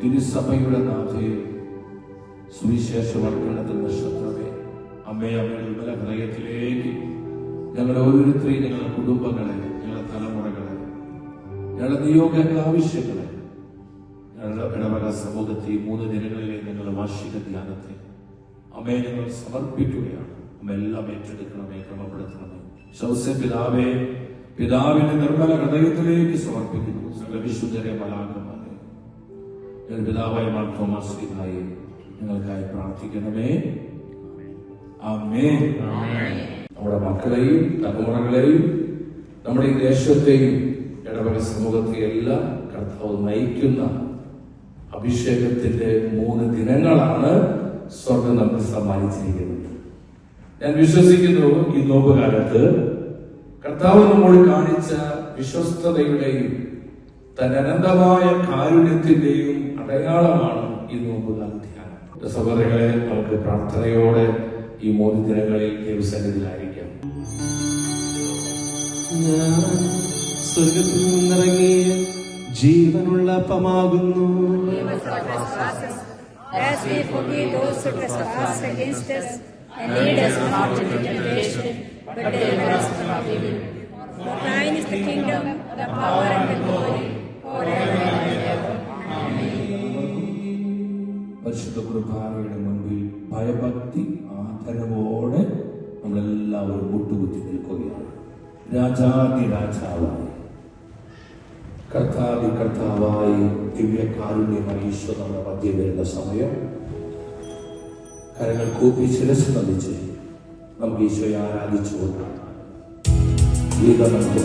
തിരുസഭയുടെ നാഥേ സുവിശേഷവൽക്കരണത്തിൽ നക്ഷത്രമേ അമ്മേ അമ്മയുടെ വിമല ഹൃദയത്തിലേക്ക് ഞങ്ങളുടെ ഓരോരുത്തരെയും ഞങ്ങളുടെ കുടുംബങ്ങളെ ഞങ്ങളുടെ തലമുറകളെ ഞങ്ങളുടെ നിയോഗ ആവശ്യങ്ങളെ ഞങ്ങളുടെ ഇടവക സമൂഹത്തെ മൂന്ന് ദിനങ്ങളിലെ ഞങ്ങളുടെ വാർഷിക ധ്യാനത്തെ അമ്മയെ ഞങ്ങൾ സമർപ്പിക്കുകയാണ്. അമ്മ എല്ലാം ഏറ്റെടുക്കണമേ ക്രമപ്പെടുത്തണമേ. ശൗസ്യ പിതാവേ പിതാവിന്റെ നിർമ്മല ഹൃദയത്തിലേക്ക് സമർപ്പിക്കുന്നു. സകല വിശുദ്ധരെ മലാകമാരെ ഞങ്ങളുടെ പിതാവായ തോമസ് ശ്രീനായി ഞങ്ങൾക്കായി പ്രാർത്ഥിക്കണമേ. അമ്മേ നമ്മുടെ മക്കളെയും തലമുറകളെയും നമ്മുടെ ഈ ദേശത്തെയും ഇടവക സമൂഹത്തെയെല്ലാം കർത്താവ് നയിക്കുന്ന അഭിഷേകത്തിന്റെ മൂന്ന് ദിനങ്ങളാണ് സ്വർഗം നമുക്ക് സമ്മാനിച്ചിരിക്കുന്നത്. ഞാൻ വിശ്വസിക്കുന്നു ഈ നോമ്പുകാലത്ത് കർത്താവ് നമ്മോട് കാണിച്ച വിശ്വസ്തതയുടെയും തന്റെ അനന്തമായ കാരുണ്യത്തിന്റെയും അടയാളമാണ് ഈ നോമ്പുകാല ധ്യാനം സഹോദരങ്ങളെ നമുക്ക് പ്രാർത്ഥനയോടെ ഈ മൂന്ന് ദിനങ്ങളിൽ ദേവസന്നിധിയിലായിരിക്കാം സ്വർഗത്തിൽ നിന്നിറങ്ങിയ ജീവനുള്ള അപ്പമാകുന്നു. But, but they are not to be But thine is the kingdom, the power, and the glory. പരിശുദ്ധ കുർബാനയുടെ മുൻപിൽ ഭയഭക്തി ആദരവോടെ നമ്മളെല്ലാവരും മുട്ടുകുത്തി നിൽക്കുകയാണ്. രാജാതി രാജാവായി. കർത്താതി കർത്താവായി ദിവ്യകാരുണ്യമായി ഈശോ നമ്മുടെ മധ്യ വരുന്ന സമയം. കരങ്ങൾ കൂപ്പി ശിരസ് നദിച്ച് നമുക്ക് ഈശോയെ ആരാധിച്ചു കൊണ്ടാണ് ഗീതം നമുക്ക്